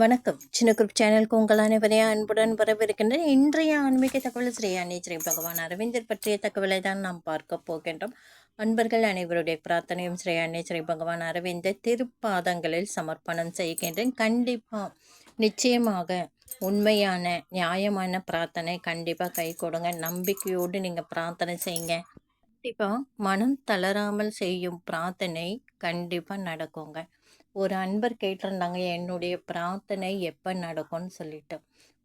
வணக்கம். சின்ன குரூப் சேனலுக்கு உங்கள் அனைவரையும் அன்புடன் வரவிருக்கின்றேன் இன்றைய ஆன்மீக தகவல் ஸ்ரீ அன்னை ஸ்ரீ பகவான் அரவிந்தர் பற்றிய தகவலை தான் நாம் பார்க்க போகின்றோம். அன்பர்கள் அனைவருடைய பிரார்த்தனையும் ஸ்ரீ அன்னை ஸ்ரீ பகவான் அரவிந்தர் திருப்பாதங்களில் சமர்ப்பணம் செய்கின்றேன். கண்டிப்பாக நிச்சயமாக உண்மையான நியாயமான பிரார்த்தனை கண்டிப்பாக கை கொடுங்க. நம்பிக்கையோடு நீங்கள் பிரார்த்தனை செய்யுங்க. கண்டிப்பாக மனம் தளராமல் செய்யும் பிரார்த்தனை கண்டிப்பாக நடக்குங்க. ஒரு அன்பர் கேட்டிருந்தாங்க என்னுடைய பிரார்த்தனை எப்போ நடக்கும்னு சொல்லிட்டு.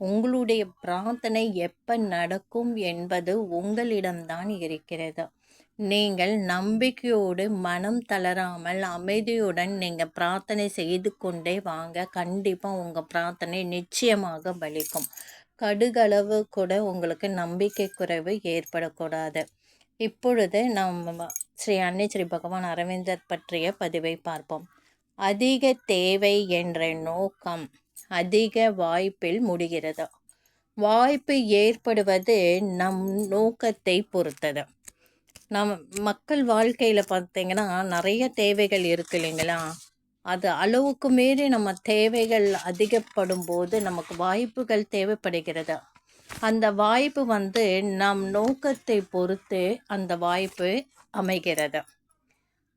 உங்களுடைய பிரார்த்தனை எப்போ நடக்கும் என்பது உங்களிடம்தான் இருக்கிறது. நீங்கள் நம்பிக்கையோடு மனம் தளராமல் அமைதியுடன் நீங்கள் பிரார்த்தனை செய்து கொண்டே வாங்க. கண்டிப்பாக உங்கள் பிரார்த்தனை நிச்சயமாக பலிக்கும். கடுகளவு கூட உங்களுக்கு நம்பிக்கை குறைவு ஏற்படக்கூடாது. இப்பொழுது நாம் ஸ்ரீ அன்னை ஸ்ரீ பகவான் அரவிந்தர் பற்றிய பதிவை பார்ப்போம். அதிக தேவை என்ற நோக்கம் அதிக வாய்ப்பில் முடிகிறது? வாய்ப்பு ஏற்படுவது நம் நோக்கத்தை பொறுத்தது. நம் மக்கள் வாழ்க்கையில் பார்த்தீங்கன்னா நிறைய தேவைகள் இருக்கு இல்லைங்களா? அது அளவுக்கு மீறி நம்ம தேவைகள் அதிகப்படும் போது நமக்கு வாய்ப்புகள் தேவைப்படுகிறது? அந்த வாய்ப்பு வந்து நம் நோக்கத்தை பொறுத்து அந்த வாய்ப்பு அமைகிறது?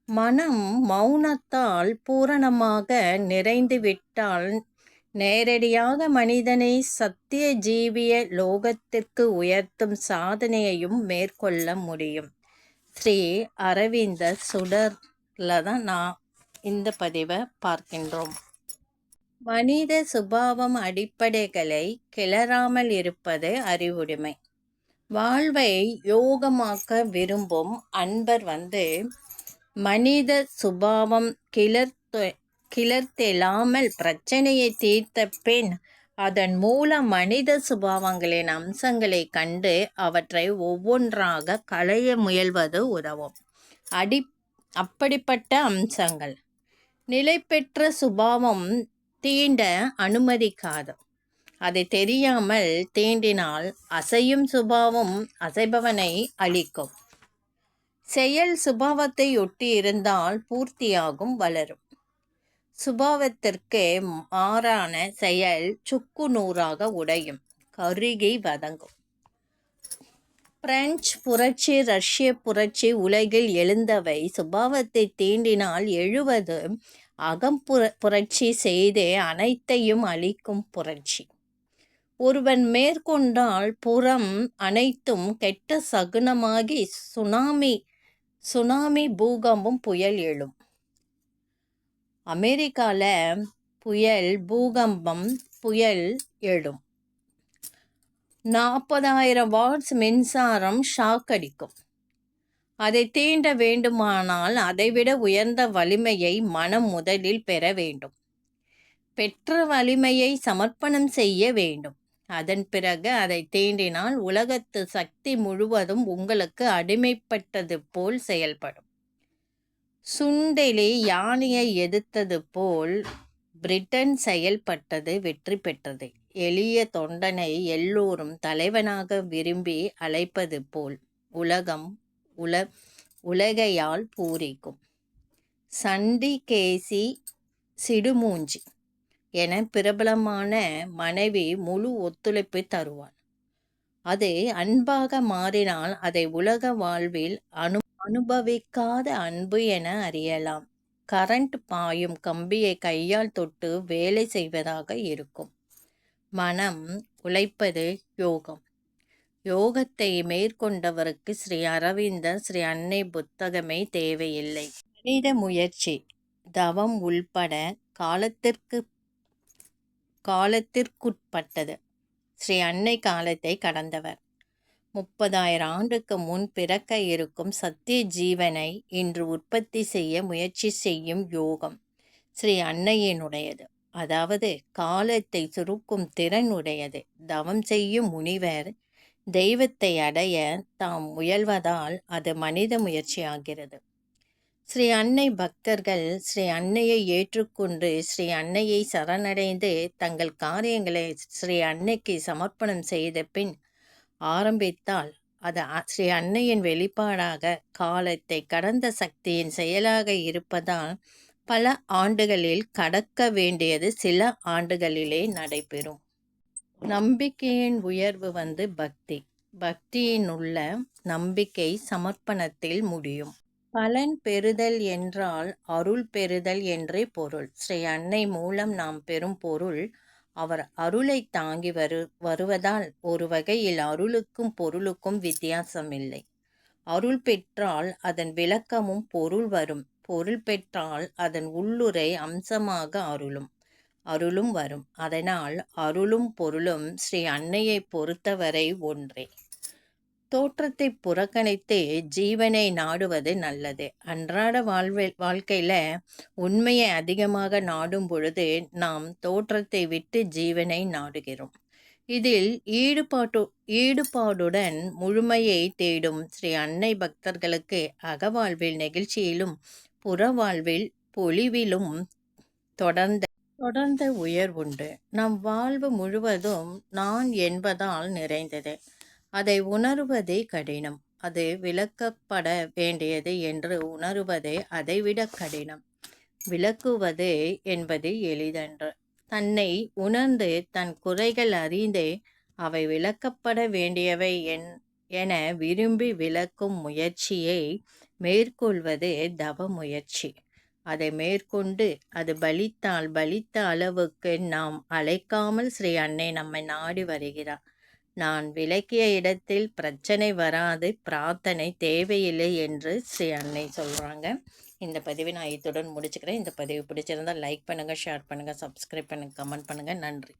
மனம் மௌனத்தால் பூரணமாக நிறைந்துவிட்டால் நேரடியாக மனிதனை சத்திய ஜீவிய லோகத்திற்கு உயர்த்தும் சாதனையையும் மேற்கொள்ள முடியும். ஸ்ரீ அரவிந்த சுடர்ல தான் நான் இந்த பதிவை பார்க்கின்றோம். மனித சுபாவம் அடிப்படைகளை கிளறாமல் இருப்பது அறிவுடைமை. வாழ்வை யோகமாக்க விரும்பும் அன்பர் வந்து மனித சுபாவம் கிளர்த்து கிளர்த்தெழாமல் பிரச்சனையை தீர்த்த பின் அதன் மூலம் மனித சுபாவங்களின் அம்சங்களை கண்டு அவற்றை ஒவ்வொன்றாக களைய முயல்வது உதவும். அடி அப்படிப்பட்ட அம்சங்கள். நிலைபெற்ற சுபாவம் தீண்ட அனுமதிக்காது. அதை தெரியாமல் தீண்டினால் அசையும் சுபாவம் அசைபவனை அளிக்கும் செயல் சுபாவத்தை ஒட்டி இருந்தால் பூர்த்தியாகும் வளரும். சுபாவத்திற்கு மாறான செயல் சுக்கு நூறாக உடையும். கருகி வதங்கும். பிரெஞ்சு புரட்சி ரஷ்ய புரட்சி உலகில் எழுந்தவை. சுபாவத்தை தீண்டினால் எழுவது அகம் புர புரட்சி செய்து அனைத்தையும் அழிக்கும் புரட்சி. ஒருவன் மேற்கொண்டால் புறம் அனைத்தும் கெட்ட சகுனமாகி சுனாமி சுனாமி பூகம்பம் புயல் எழும். அமெரிக்காவில் புயல் பூகம்பம் புயல் எழும். நாற்பதாயிரம் வாட்ஸ் மின்சாரம் ஷாக் அடிக்கும். அதை தீண்ட வேண்டுமானால் அதைவிட உயர்ந்த வலிமையை மனம் முதலில் பெற வேண்டும். பெற்ற வலிமையை சமர்ப்பணம் செய்ய வேண்டும். அதன் பிறகு அதை தீண்டினால் உலகத்து சக்தி முழுவதும் உங்களுக்கு அடிமைப்பட்டது போல் செயல்படும். சுண்டெலி யானையை எதிர்த்தது போல் பிரிட்டன் செயல்பட்டது வெற்றி பெற்றது. எளிய தொண்டனை எல்லோரும் தலைவனாக விரும்பி அழைப்பது போல் உலகம் உல உலகையால் பூரிக்கும். சண்டி கேசி சிடுமூஞ்சி. என பிரபலமான மனைவி முழு ஒத்துழைப்பை தருவாள். அது அன்பாக மாறினால் அதை உலக வாழ்வில் அனு அனுபவிக்காத அன்பு என அறியலாம். கரண்ட் பாயும் கம்பியை கையால் தொட்டு வேலை செய்வதாக இருக்கும். மனம் உழைப்பது யோகம். யோகத்தை மேற்கொண்டவருக்கு ஸ்ரீ அரவிந்தர் ஸ்ரீ அன்னை புத்தகமே தேவையில்லை. மனித முயற்சி தவம் உள்பட காலத்திற்கு காலத்திற்குட்பட்டது. ஸ்ரீ அன்னை காலத்தை கடந்தவர். முப்பதாயிரம் ஆண்டுக்கு முன் பிறக்க இருக்கும் சத்திய ஜீவனை இன்று உற்பத்தி செய்ய முயற்சி செய்யும் யோகம் ஸ்ரீ அன்னையினுடையது. அதாவது காலத்தை சுருக்கும் திறன் உடையது தவம் செய்யும் முனிவர் தெய்வத்தை அடைய தாம் முயல்வதால் அது மனித முயற்சியாகிறது. ஸ்ரீ அன்னை பக்தர்கள் ஸ்ரீ அன்னையை ஏற்றுக்கொண்டு ஸ்ரீ அன்னையை சரணடைந்து தங்கள் காரியங்களை ஸ்ரீ அன்னைக்கு சமர்ப்பணம் செய்த பின் ஆரம்பித்தால் அது ஸ்ரீ அன்னையின் வெளிப்பாடாக காலத்தை கடந்த சக்தியின் செயலாக இருப்பதால் பல ஆண்டுகளில் கடக்க வேண்டியது சில ஆண்டுகளிலே நடைபெறும். நம்பிக்கையின் உயர்வு வந்து பக்தி. பக்தியின் உள்ள நம்பிக்கை சமர்ப்பணத்தில் முடியும். பலன் பெறுதல் என்றால் அருள் பெறுதல் என்றே பொருள். ஸ்ரீ அன்னை மூலம் நாம் பெறும் பொருள் அவர் அருளை தாங்கி வரு வருவதால் ஒரு வகையில் அருளுக்கும் பொருளுக்கும் வித்தியாசமில்லை அருள் பெற்றால் அதன் விளக்கமும் பொருள் வரும். பொருள் பெற்றால் அதன் உள்ளுரை அம்சமாக அருளும் அருளும் வரும். அதனால் அருளும் பொருளும் ஸ்ரீ அன்னையை பொறுத்தவரை ஒன்றே. தோற்றத்தை புறக்கணித்து ஜீவனை நாடுவது நல்லது. அன்றாட வாழ்வில் வாழ்க்கையில் உண்மையை அதிகமாக நாடும் பொழுது நாம் தோற்றத்தை விட்டு ஜீவனை நாடுகிறோம். இதில் ஈடுபாட்டு ஈடுபாடுடன் முழுமையை தேடும் ஸ்ரீ அன்னை பக்தர்களுக்கு அகவாழ்வில் நெகிழ்ச்சியிலும் புறவாழ்வில் பொலிவிலும் தொடர்ந்த தொடர்ந்த உயர்வுண்டு நம் வாழ்வு முழுவதும் நான் என்பதால் நிறைந்தது. அதை உணருவதே கடினம். அது விளக்கப்பட வேண்டியது என்று உணருவதே அதைவிட கடினம். விளக்குவது என்பது எளிதன்று. தன்னை உணர்ந்து தன் குறைகள் அறிந்து அவை விளக்கப்பட வேண்டியவை என் என விரும்பி விளக்கும் முயற்சியை மேற்கொள்வது தவ முயற்சி. அதை மேற்கொண்டு அது பலித்தால் பலித்த அளவுக்கு நாம் அழைக்காமல் ஸ்ரீ அன்னை நம்மை நாடி வருகிறார். நான் விளக்கிய இடத்தில் பிரச்சனை வராது பிரார்த்தனை தேவையில்லை என்று ஸ்ரீ அன்னை சொல்கிறாங்க இந்த பதிவை நான் இத்துடன் முடிச்சுக்கிறேன். இந்த பதிவு பிடிச்சிருந்தால் லைக் பண்ணுங்கள் ஷேர் பண்ணுங்கள் சப்ஸ்கிரைப் பண்ணுங்கள் கமெண்ட் பண்ணுங்கள் நன்றி.